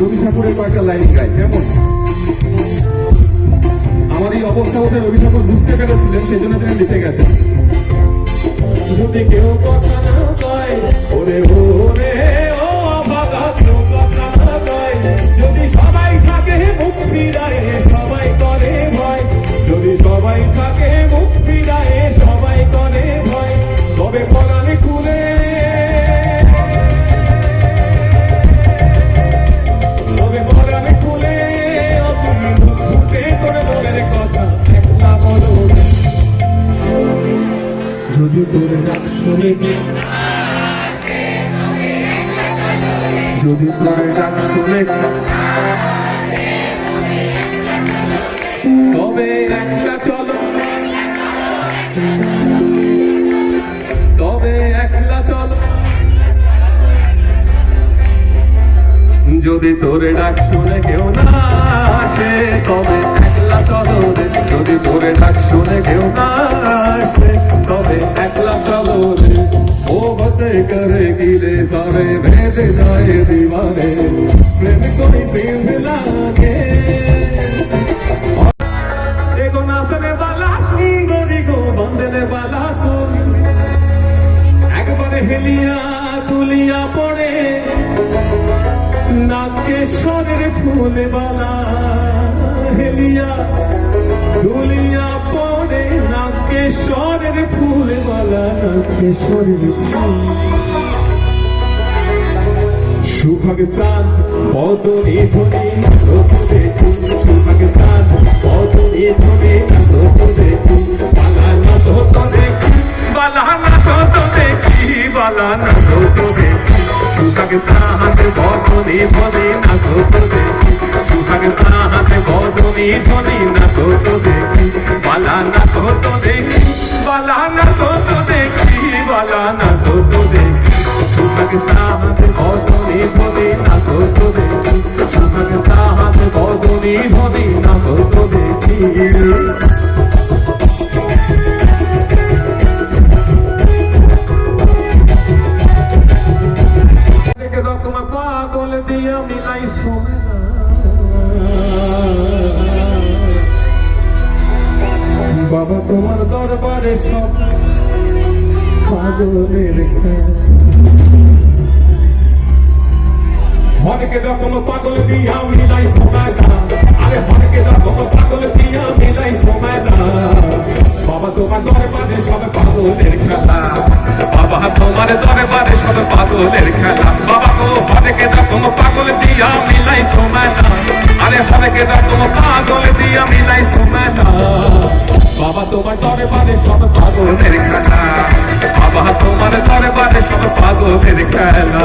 রবি ঠাকুরের কয়েকটা লাইন গাই, কেমন? আমার এই অবস্থা ওদের রবি ঠাকুর বুঝতে পেরেছিলেন সেই জন্য তিনি লিখে গেছেন। যদি কেউ কথা না কয়, ওরে ওরে, ও বাবা, কেউ কথা না কয়, যদি সবাই থাকে মুখ ফিরায়, সবাই করে ভয়। যদি সবাই থাকে মুখ ফিরায়, সবাই করে ভয়। তবে পরাণে ডাক শুনে যদি তোর ডাক শুনে, তবে একলা চলো। তবে একলা চলো। যদি তোরে ডাক শুনে কেউ না আসে, তবে একলা চলো যদি তোরে ডাক শুনে কেউ না আসে, তবে একলা চলো রে ও বসে করে গিলে সারে ভেদ যায় দিবানে। প্রেম করি সিন্ধ লাগে। হেলিয়া বালা হেলিয়া। তুলিয়া পড়ে নাকেশ্বরের ফুল বালা নাকেশ্বরের ফুল। সুভাগ সান বদনে ধনে লোক দেখি সুভাগ সান বদনে ধনে লোক দেখি বালা না তো দেখি বালা না তো দেখি বালা না তো দেখি সুভাগ সান বদনে ধনে, না তো সান বদনে ধনে না তো দেখি বালা না। তো দেখি বালা না তো দেখি বালা না তো দেখি সুভাগ সাহাত বদনে ভনে না তো দেখি সুভাগ সাহাত বদনে ভনে না তো দেখি দেখে রকম পাগল দিয়া মিলাই সব তোমার দরবারে সব পাগলের খেলা। কোনো পাগল দিয়ে আমি তাই সোনা আরে ফটকে দাও পাগল দিয়া মিলাই সময় না। বাবা তোমার দরবারে সব পাগলের খেলা। বাবা তোমার দরবারে সব পাগলের খেলা। বাবা গো ফটকে দাও পাগল দিয়া মিলাই সময় না। আরে ফটকে দাও পাগল দিয়া মিলাই সময় না। বাবা তোমার দরবারে সব পাগলের খেলা। বাবা তোমার দরবারে সব পাগলের খেলা।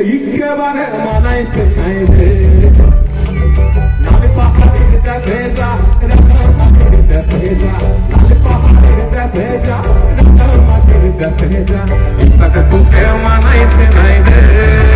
একেবারে মানাইছে নাই রে নালে পাহাড়ের দেশে যা, রাধার মাটির দেশে যা। নালে পাহাড়ের দেশে যা, রাধার মাটির দেশে যা। এটাকে তোকে মানাইছে নাই রে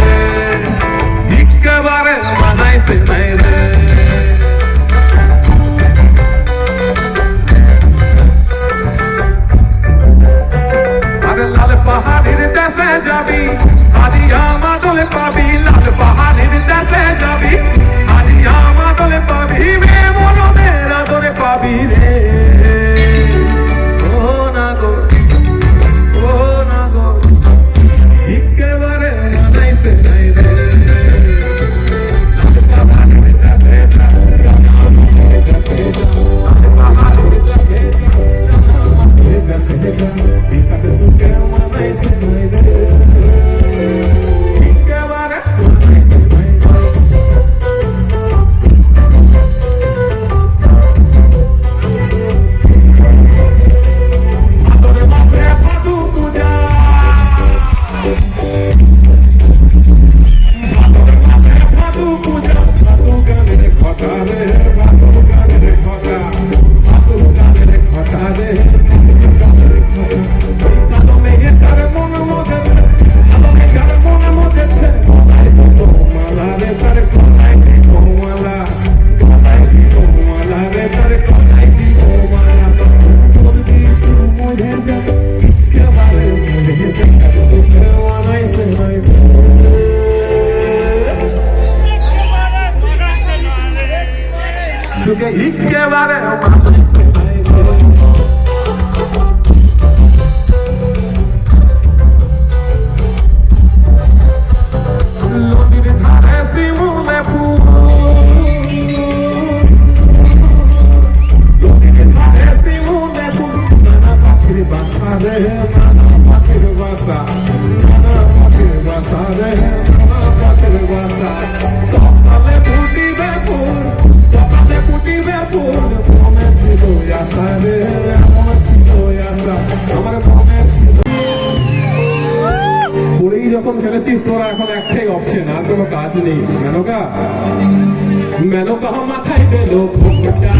যখন ফেলেছিস তোরা এখন একটাই অপশন আর কোনো কাজ নেই। মেনকা? মেনকা মাথায় দিল ঘুমটা।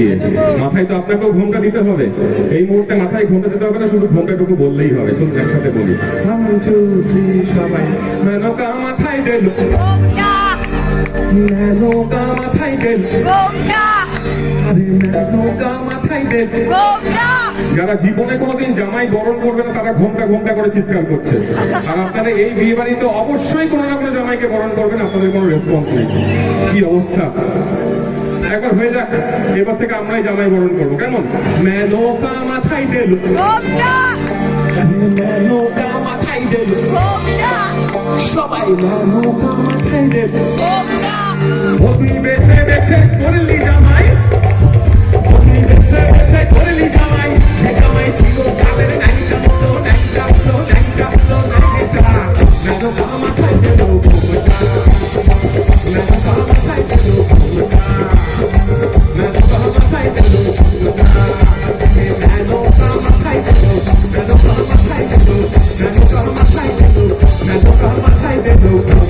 গিয়ে মাথায় তো আপনাকেও ঘুমটা দিতে হবে। এই মুহূর্তে মাথায় ঘুমটা দিতে হবে না শুধু ঘুমটাটুকু বললেই হবে। চলুন একসাথে বলি। One, two, three, সবাই। মেনকা মাথায় দিল মেনকা মাথায় দিল আরে মেনকা মাথায় দিল যারা জীবনে কোনোদিন জামাই বরণ করবে না তারা ঘণ্টা ঘণ্টা করে চিৎকার করছে। আর আপনারা এই বিয়ে বাড়িতে অবশ্যই কোনো না কোনো জামাইকে বরণ করবেন আপনাদের কোনো রেসপন্স নেই। কি অবস্থা? একবার হয়ে যাক। এবার থেকে আমরাই জামাই বরণ করব। কেমন? মেনকা মাথায় দিল। গোমটা মেনকা মাথায় দিল। সবাই মেনকা মাথায় দিল। অতি বেছে বেছে করলি জামাই। অতি বেছে বেছে করলি জামাই। সে জামাই ছিল কালের মেনকা মাথায় মাথায়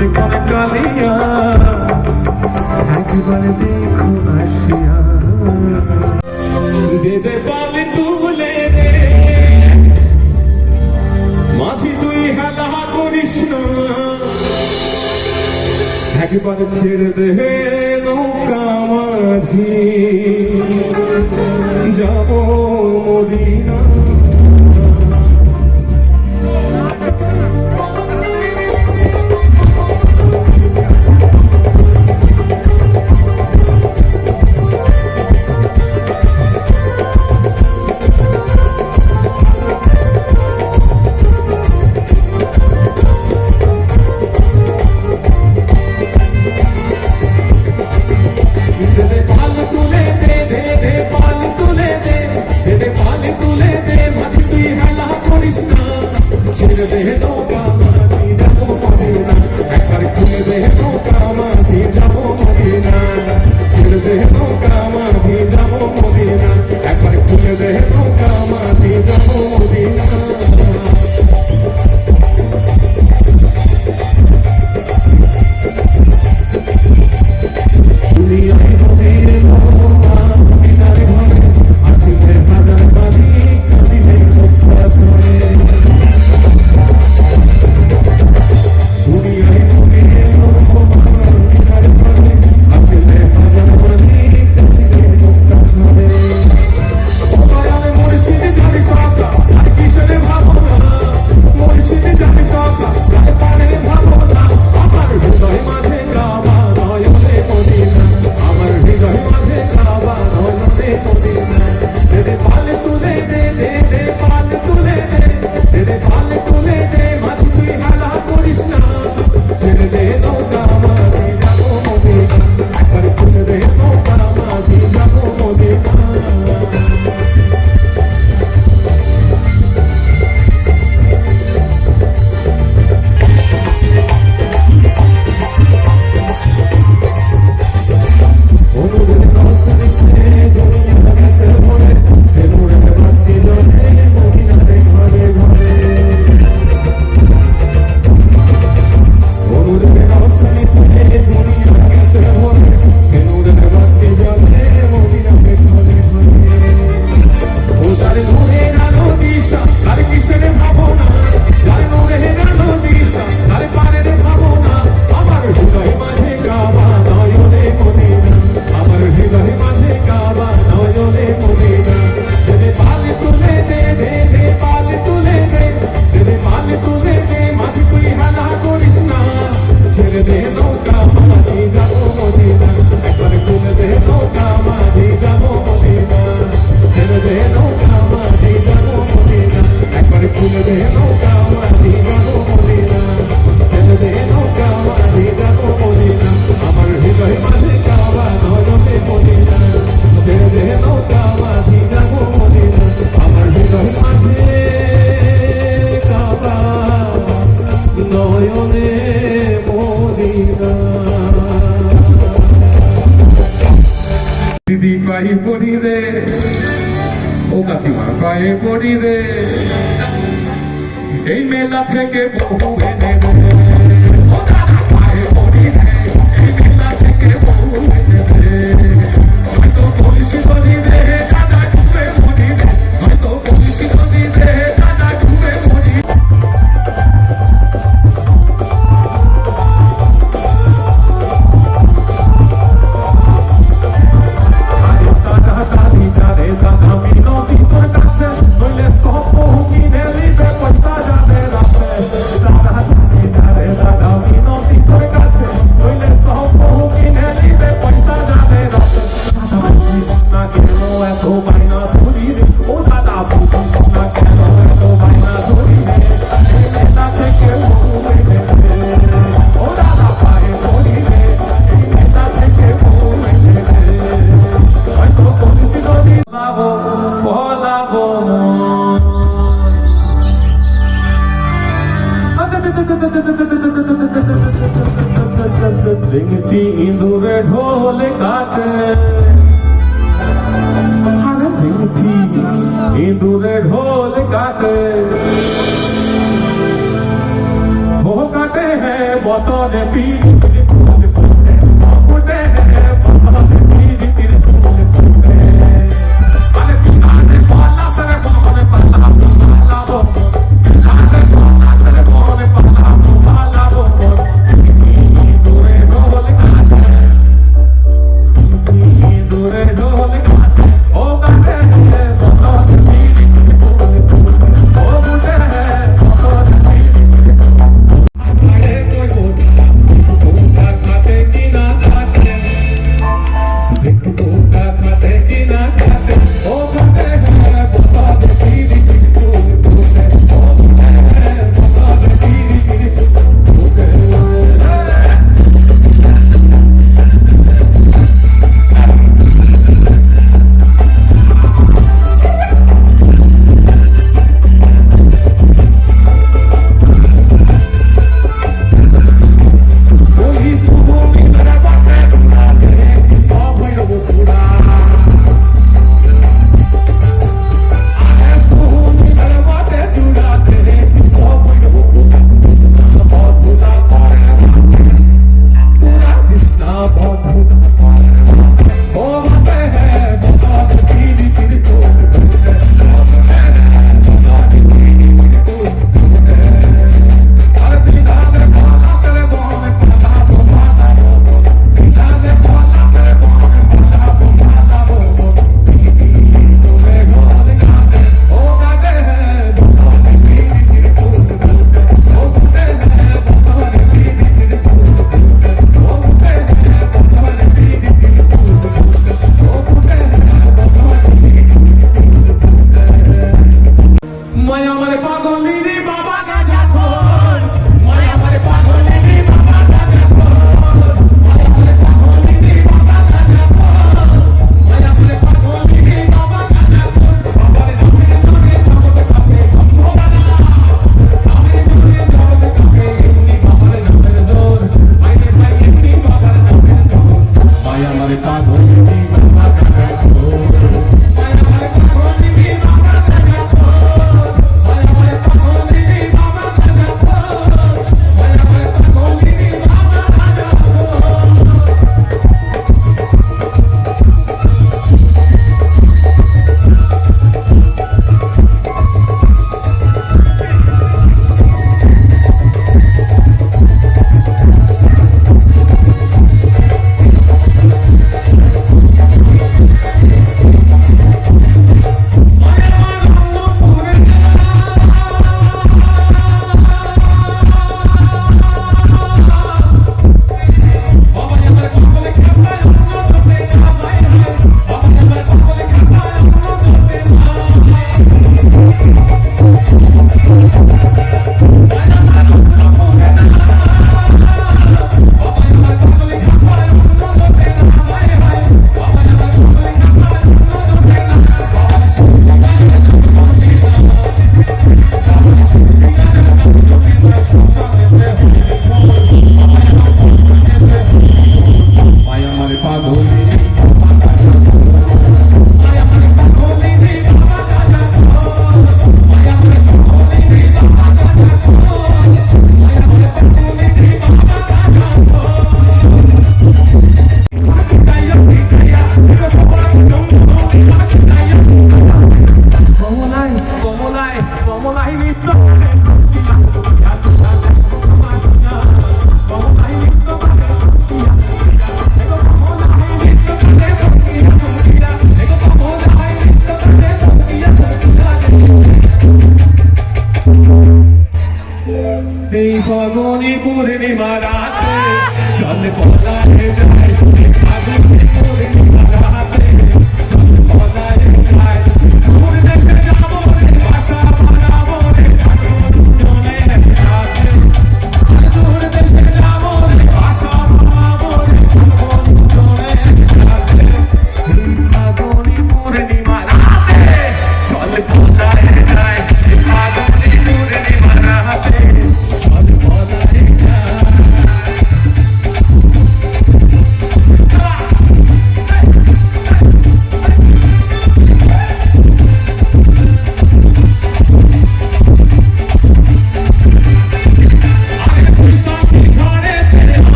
জীবন কালিয়া একবার দেখো আসিয়া। দেদে পালে তুলে রে, মাঝি তুই হেলা করিস না। একবার ছেড়ে দে নৌকা মাঝি, যাব মদিনা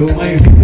না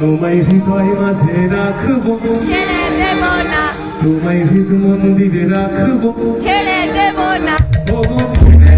তোমায় হৃদয় মাঝে রাখব। ছেড়ে দেব না তোমায় হৃদ মন্দিরে রাখব ছেড়ে দেব না তোমায়